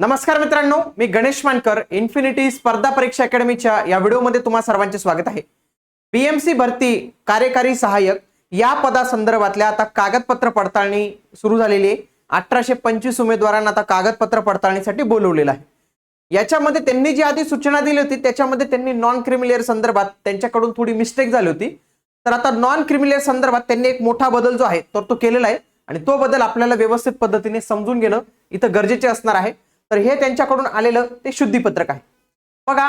नमस्कार मित्रांनो मी गणेश मानकर इन्फिनिटी स्पर्धा परीक्षा अकॅडमीच्या या व्हिडिओमध्ये तुम्हा सर्वांचे स्वागत आहे. पीएमसी भरती कार्यकारी सहाय्यक या पदासंदर्भातल्या आता कागदपत्र पडताळणी सुरू झालेली आहे. अठराशे पंचवीस उमेदवारांना आता कागदपत्र पडताळणीसाठी बोलवलेलं आहे. याच्यामध्ये त्यांनी जी आधी सूचना दिली होती त्याच्यामध्ये त्यांनी नॉन क्रिमिलेअर संदर्भात त्यांच्याकडून थोडी मिस्टेक झाली होती. तर आता नॉन क्रिमिलेअर संदर्भात त्यांनी एक मोठा बदल जो आहे तर तो केलेला आहे. आणि तो बदल आपल्याला व्यवस्थित पद्धतीने समजून घेणं इथं गरजेचे असणार आहे. तर हे त्यांच्याकडून आलेलं ते शुद्धीपत्रक आहे. बघा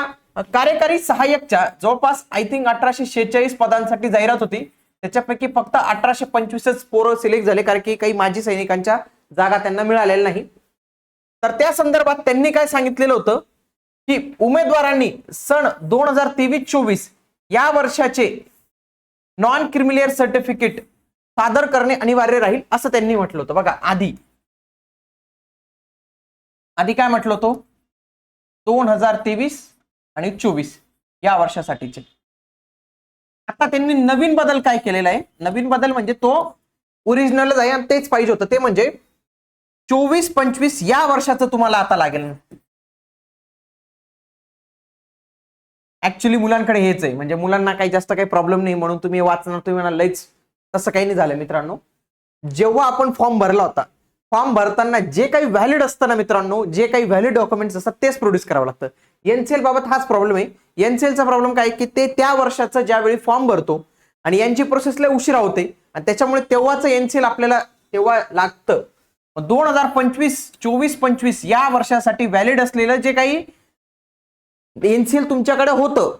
कार्यकारी सहाय्यकच्या जवळपास आय थिंक अठराशे शेहेचाळीस पदांसाठी जाहिरात होती. त्याच्यापैकी फक्त अठराशे पंचवीसच पोरं सिलेक्ट झाले कारण की काही माजी सैनिकांच्या जागा त्यांना मिळालेल्या नाही. तर त्या संदर्भात त्यांनी काय सांगितलेलं होतं की उमेदवारांनी सन दोन हजार तेवीस चोवीस या वर्षाचे नॉन क्रिमिलियर सर्टिफिकेट सादर करणे अनिवार्य राहील असं त्यांनी म्हटलं होतं. बघा आधी आधी काय म्हटलं होतो? दोन हजार तेवीस आणि चोवीस या वर्षासाठीचे. आता त्यांनी नवीन बदल काय केलेला आहे? नवीन बदल म्हणजे तो ओरिजिनलच आहे आणि तेच पाहिजे होतं. ते म्हणजे चोवीस पंचवीस या वर्षाचं तुम्हाला आता लागेल. ऍक्च्युली मुलांकडे हेच आहे. म्हणजे मुलांना काही जास्त काही प्रॉब्लेम नाही. म्हणून तुम्ही वाचणार तुम्ही म्हणा लईच तसं काही नाही झालं मित्रांनो. जेव्हा आपण फॉर्म भरला होता फॉर्म भरताना जे काही व्हॅलिड असतं ना मित्रांनो जे काही व्हॅलिड डॉक्युमेंट्स असतात तेच प्रोड्यूस करावं लागतं. एनसीएल बाबत हाच प्रॉब्लेम आहे. एनसीएलचा प्रॉब्लेम काय की ते त्या वर्षाचं ज्यावेळी फॉर्म भरतो आणि यांची प्रोसेस लय उशिरा होते आणि त्याच्यामुळे तेव्हाच एनसीएल आपल्याला तेव्हा लागतं. दोन हजार पंचवीस चोवीस पंचवीस या वर्षासाठी व्हॅलिड असलेलं जे काही एनसीएल तुमच्याकडे होतं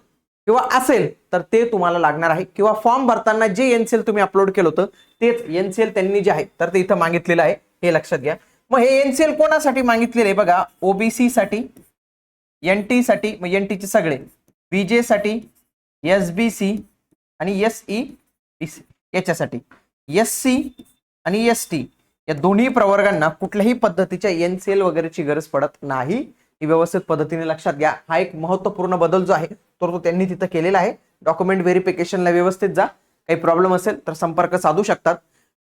किंवा असेल तर ते तुम्हाला लागणार आहे. किंवा फॉर्म भरताना जे एनसीएल तुम्ही अपलोड केलं होतं तेच एनसीएल त्यांनी जे आहे तर ते इथं मागितलेलं आहे. हे लक्षात घ्या. मग हे एनसीएल कोणासाठी मागितलेले बघा ओबीसी साठी एन टी साठी मग एन टीचे सगळे. B J S B C आणि एस ई सी याच्यासाठी. एस सी आणि एस टी या दोन्ही प्रवर्गांना कुठल्याही पद्धतीच्या एनसीएल वगैरेची गरज पडत नाही. ही व्यवस्थित पद्धतीने लक्षात घ्या. हा एक महत्त्वपूर्ण बदल जो आहे तो तो त्यांनी तिथं केलेला आहे. डॉक्युमेंट व्हेरिफिकेशनला व्यवस्थित जा. काही प्रॉब्लेम असेल तर संपर्क साधू शकतात.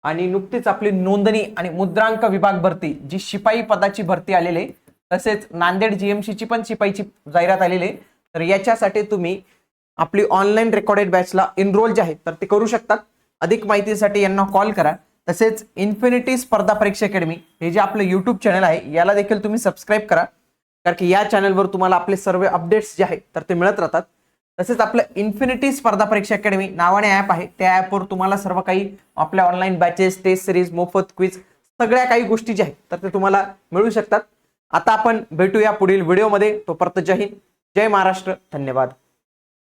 आणि नुकतीच आपली नोंदणी आणि मुद्रांक विभाग भरती जी शिपाई पदाची भरती आलेली आहे तसेच नांदेड जीएमसीची पण शिपाईची जाहिरात आलेली आहे. तर याच्यासाठी तुम्ही आपली ऑनलाईन रेकॉर्डेड बॅचला एनरोल जे आहे तर ते करू शकतात. अधिक माहितीसाठी यांना कॉल करा. तसेच इन्फिनिटी स्पर्धा परीक्षा अकॅडमी हे जे आपलं यूट्यूब चॅनल आहे याला देखील तुम्ही सबस्क्राईब करा. कारण की या चॅनलवर तुम्हाला आपले सर्व अपडेट्स जे आहेत तर ते मिळत राहतात. तसेच आपलं इन्फिनिटी स्पर्धा परीक्षा अकॅडमी नावाने ॲप आहे. त्या ॲपवर तुम्हाला सर्व काही आपल्या ऑनलाईन बॅचेस टेस्ट सिरीज मोफत क्विज सगळ्या काही गोष्टी ज्या आहेत तर ते तुम्हाला मिळू शकतात. आता आपण भेटूया पुढील व्हिडिओमध्ये तोपर्यंत जय हिंद. जय महाराष्ट्र. धन्यवाद.